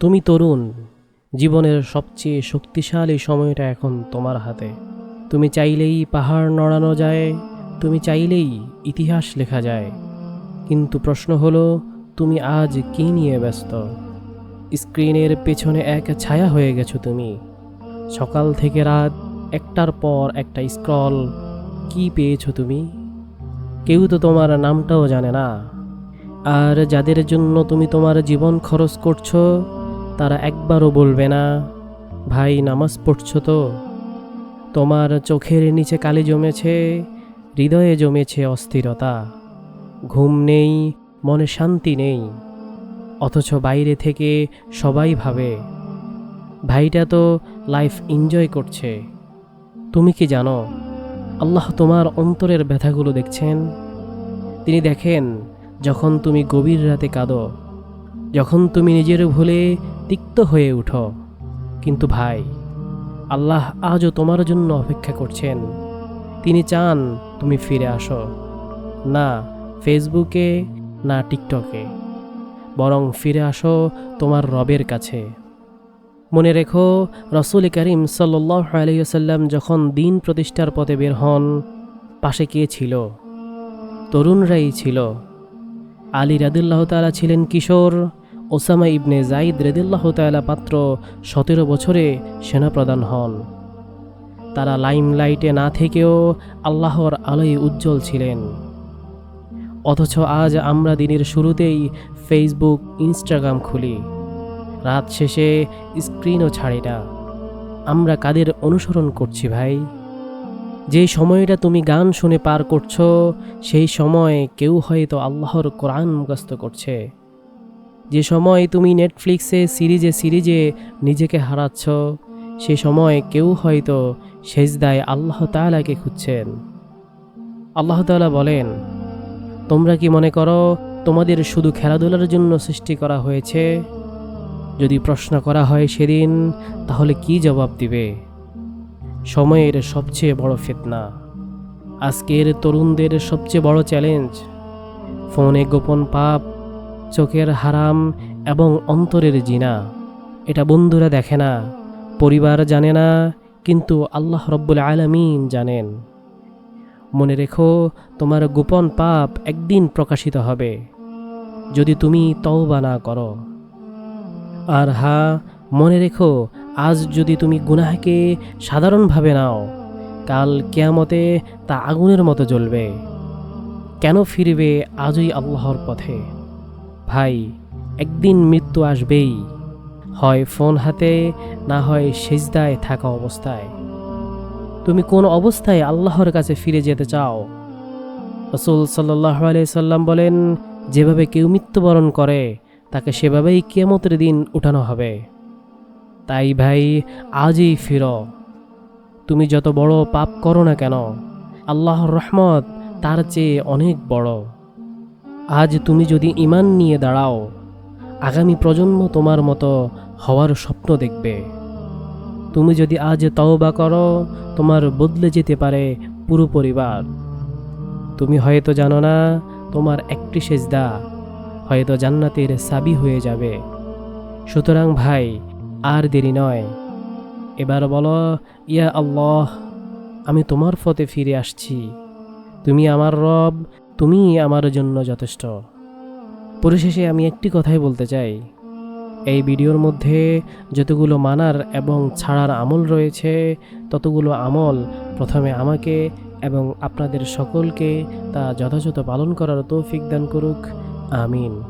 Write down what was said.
তুমি তরুণ, জীবনের সবচেয়ে শক্তিশালী সময়টা এখন তোমার হাতে। তুমি চাইলেই পাহাড় নড়ানো যায়, তুমি চাইলেই ইতিহাস লেখা যায়। কিন্তু প্রশ্ন হলো, তুমি আজ কী নিয়ে ব্যস্ত? স্ক্রিনের পেছনে এক ছায়া হয়ে গেছো তুমি। সকাল থেকে রাত, একটার পর একটা স্ক্রল। কি পেয়েছ তুমি? কেউ তো তোমার নামটাও জানে না। আর যাদের জন্য তুমি তোমার জীবন খরচ করছ তারা একবারও বলবে না, ভাই, নামাজ পড়ছ তো? তোমার চোখের নিচে কালি জমেছে, হৃদয়ে জমেছে অস্থিরতা। ঘুম নেই, মনে শান্তি নেই, অথচ বাইরে থেকে সবাই ভাবে, ভাইটা তো লাইফ এনজয় করছে। তুমি কি জানো, আল্লাহ তোমার অন্তরের ব্যথাগুলো দেখছেন? তিনি দেখেন, যখন তুমি গভীর রাতে কাঁদো, যখন তুমি নিজের ভুলে তিক্ত হয়ে উঠো। কিন্তু ভাই, আল্লাহ আজও তোমার জন্য অপেক্ষা করছেন। তিনি চান তুমি ফিরে আসো, না ফেসবুকে, না টিকটকে। বরং ফিরে আসো তোমার রবের কাছে। মনে রেখো, রসুল করিম সাল্লাহ আলহিসাল্লাম যখন দিন প্রতিষ্ঠার পথে বের হন, পাশে কে ছিল? তরুণরাই ছিল। আলী রাদিল্লাহ তালা ছিলেন কিশোর ওসামা ইবনে জাইদ রেদিল্লাহ তালা পাত্র সতেরো বছরে সেনাপ্রধান হন। তারা লাইমলাইটে না থেকেও আল্লাহর আলোয় উজ্জ্বল ছিলেন। অথচ আজ আমরা দিনের শুরুতেই ফেসবুক, ইনস্টাগ্রাম খুলি। রাত শেষে স্ক্রিনও ছাড়ি না। আমরা কাদের অনুসরণ করছি ভাই? যে সময়টা তুমি গান শুনে পার করছ, সেই সময় কেউ হয়তো আল্লাহর কোরআন মুখস্থ করছে। যে সময় তুমি নেটফ্লিক্সে সিরিজে সিরিজে নিজেকে হারাচ্ছ, সে সময় কেউ হয়তো সেজদায় আল্লাহ তালাকে খুঁজছেন। আল্লাহ তালা বলেন, তোমরা কি মনে করো তোমাদের শুধু খেলাধুলার জন্য সৃষ্টি করা হয়েছে? যদি প্রশ্ন করা হয় সেদিন, তাহলে কি জবাব দিবে? সময়ের সবচেয়ে বড় ফিতনা। আজকের তরুণদের সবচেয়ে বড় চ্যালেঞ্জ, ফোনে গোপন পাপ চোখের হারাম এবং অন্তরের জিনা। এটা বন্ধুরা দেখে না, পরিবার জানে না, কিন্তু আল্লাহ রব্বুল আলমিন জানেন। মনে রেখো, তোমার গোপন পাপ একদিন প্রকাশিত হবে, যদি তুমি তওবা না করো। আর হা মনে রেখো, আজ যদি তুমি গুনাহকে সাধারণভাবে নাও, কাল কেয়ামতে তা আগুনের মতো জ্বলবে। কেন ফিরবে আজই আল্লাহর পথে? ভাই, একদিন মৃত্যু আসবেই। হয় ফোন হাতে, না হয় সেজদায় থাকা অবস্থায়। তুমি কোন অবস্থায় আল্লাহর কাছে ফিরে যেতে চাও? রসুল সাল্লাহ সাল্লাম বলেন, যেভাবে কেউ মৃত্যুবরণ করে, তাকে সেভাবেই কেমতের দিন উঠানো হবে। তাই ভাই, আজই ফির। তুমি যত বড় পাপ করো না কেন, আল্লাহর রহমত তার চেয়ে অনেক বড়। আজ তুমি যদি ইমান নিয়ে দাঁড়াও, আগামী প্রজন্ম তোমার মতো হওয়ার স্বপ্ন দেখবে। তুমি যদি আজ তওবা করো, তোমার বদলে যেতে পারে পুরো পরিবার। তুমি হয়তো জানো না, তোমার একটি সেজদা হয়তো জান্নাতের সাবি হয়ে যাবে। সুতরাং ভাই, আর দেরি নয়। এবার বলো, ইয়া আল্লাহ, আমি তোমার ফতে ফিরে আসছি। তুমি আমার রব তুমি আমার জন্য যথেষ্ট। পরিশেষে আমি একটি কথাই বলতে চাই। এই ভিডিওর মধ্যে যতগুলো মানার এবং ছাড়ার আমল রয়েছে, ততগুলো আমল প্রথমে আমাকে এবং আপনাদের সকলকে তা যথাযথ পালন করার তৌফিক দান করুক। আমিন।